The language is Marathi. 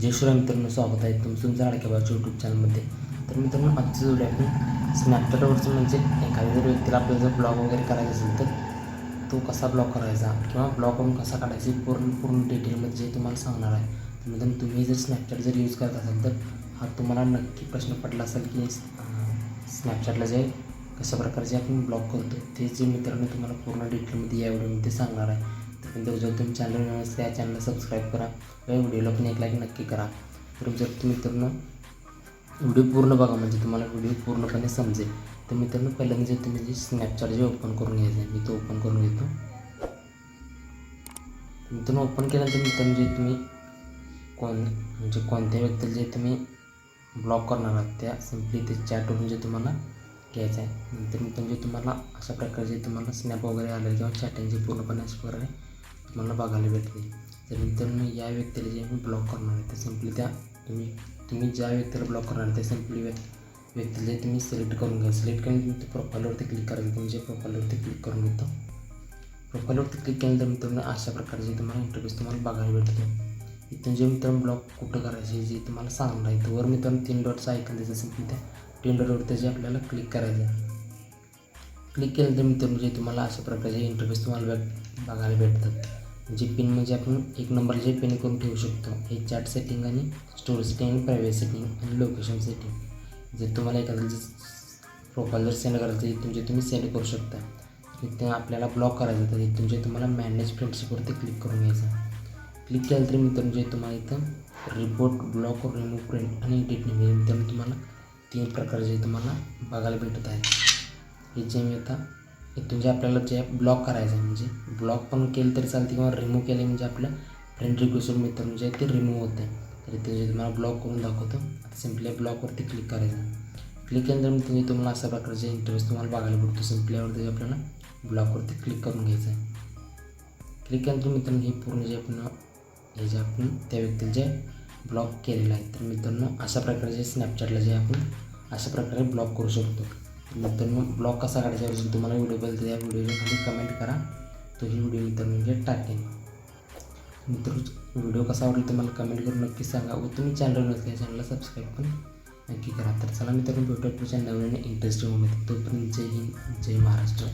जय मित्रांनो स्वागत आहे तुमचं तुमच्या लाडक्या बाबाच्या यूट्यूब चॅनलमध्ये तर मित्रांनो आजचं जोडी आपण स्नॅपचॅटवरचं म्हणजे एखाद्या जर व्यक्तीला आपल्याला जर ब्लॉग वगैरे करायचा असेल तर तो कसा ब्लॉग करायचा किंवा ब्लॉग करून कसा काढायचा पूर्ण पूर्ण डिटेलमध्ये जे तुम्हाला सांगणार आहे. तर मित्रांनो तुम्ही जर स्नॅपचॅट जर यूज करत असाल तर हा तुम्हाला नक्की प्रश्न पडला असेल की स्नॅपचॅटला जे कशा प्रकारचे आपण ब्लॉग करतो ते जे मित्रांनो तुम्हाला पूर्ण डिटेलमध्ये या व्हिडिओमध्ये सांगणार आहे. नंतर जर तुम्ही चॅनल नसते त्या चॅनलला सबस्क्राईब करा. या व्हिडिओला पण एक लाईक नक्की करा. तर जर तुम्ही मित्रांनो व्हिडिओ पूर्ण बघा म्हणजे तुम्हाला व्हिडिओ पूर्णपणे समजेल. तर मित्रांनो पहिल्यांदा जे तुम्ही जे स्नॅपचॅट जे ओपन करून घ्यायचं आहे मी तो ओपन करून घेतो. मित्रांनो ओपन केल्यानंतर मित्रांनो जे तुम्ही कोण म्हणजे कोणत्या व्यक्तीला जे तुम्ही ब्लॉक करणार आहात त्या सिम्पली ते चॅटवरून जे तुम्हाला घ्यायचं आहे. नंतर मित्रांनो जे तुम्हाला अशा प्रकारचे तुम्हाला स्नॅप वगैरे आले किंवा चॅटिंग जे पूर्णपणे अशा प्रकारे तुम्हाला बघायला भेटते तर मित्रांनो या व्यक्तीला जे मी ब्लॉक करणार आहे तर सिम्पली त्या तुम्ही तुम्ही ज्या व्यक्तीला ब्लॉक करणार आहे त्या सिम्पली व्यक्तीला जे तुम्ही सिलेक्ट करून घ्या. सिलेक्ट करून तुम्ही प्रोफाईलवरती क्लिक करायचं तुम्ही जे प्रोफाईलवरती क्लिक करून घेतो. प्रोफाईलवरती क्लिक केल्यानंतर मित्रांनो अशा प्रकारचे तुम्हाला इंटरव्ह्यूज तुम्हाला बघायला भेटतो. इथून जे मित्रांनो ब्लॉक कुठं करायचे जे तुम्हाला सांगणार आहे वर मित्रांनो तीन डॉटचं ऐकून द्यायचं सिम्पली त्या तीन डॉटवर जे आपल्याला क्लिक करायचं आहे. क्लिक केल्यानंतर मित्र म्हणजे तुम्हाला अशा प्रकारचे इंटरफेस तुम्हाला भेट बघायला भेटतात. जे पिन म्हणजे आपण एक नंबर जे पिन करून ठेवू शकतो हे चॅट सेटिंग आणि स्टोरेज सेटिंग आणि प्रायव्हेट सेटिंग आणि लोकेशन सेटिंग जर तुम्हाला एखादं प्रोफाईल जर सेंड करायचं आहे तुमचे तुम्ही सेंड करू शकता. इथे आपल्याला ब्लॉक करायचं तर इथून जे तुम्हाला मॅनेज फ्रेंडशिपवरती क्लिक करून घ्यायचं क्लिक केलं तर मित्र म्हणजे तुम्हाला इथं रिपोर्ट ब्लॉक रिमूव्ह प्रिंट आणि एडिट नाही मित्रांनो तुम्हाला तीन प्रकारचे तुम्हाला बघायला भेटत आहे हे जे मी आता इथून जे आपल्याला जे ब्लॉक करायचं आहे म्हणजे ब्लॉक पण केलं तरी चालते किंवा रिमूव्ह केले म्हणजे आपल्या फ्रेंड रिक्वेस्ट मित्र म्हणजे ते रिमूव्ह होते तर इथे जे तुम्हाला ब्लॉक करून दाखवतो. आता सिम्पली ब्लॉकवरती क्लिक करायचं क्लिक केल्यानंतर मित्रांनो तुम्हाला अशा प्रकारचे इंटरेस्ट तुम्हाला बघायला भेटतो. सिम्पल्यावरती आपल्याला ब्लॉकवरती क्लिक करून घ्यायचं आहे. क्लिक केल्यानंतर मित्रांनो हे पूर्ण जे आपण हे जे आपण त्या व्यक्तीला जे ब्लॉक केलेलं आहे. तर मित्रांनो अशा प्रकारचे स्नॅपचॅटला जे आपण अशा प्रकारे ब्लॉक करू शकतो. मित्रांनो ब्लॉग कसा काढायचा याविषयी तुम्हाला व्हिडिओ पाहिजे त्या व्हिडिओच्या खाली कमेंट करा. तो ही व्हिडिओ मित्रांनो म्हणजे टाकेन. मित्र व्हिडिओ कसा आवडला तुम्हाला कमेंट करून नक्की सांगा व तुम्ही चॅनल नसल्या चॅनलला सबस्क्राईब पण नक्की करा. तर चला मित्रांनो भेटूया तुमच्या नवीन इंटरेस्टिंगमध्ये. तोपर्यंत जय हिंद जय महाराष्ट्र.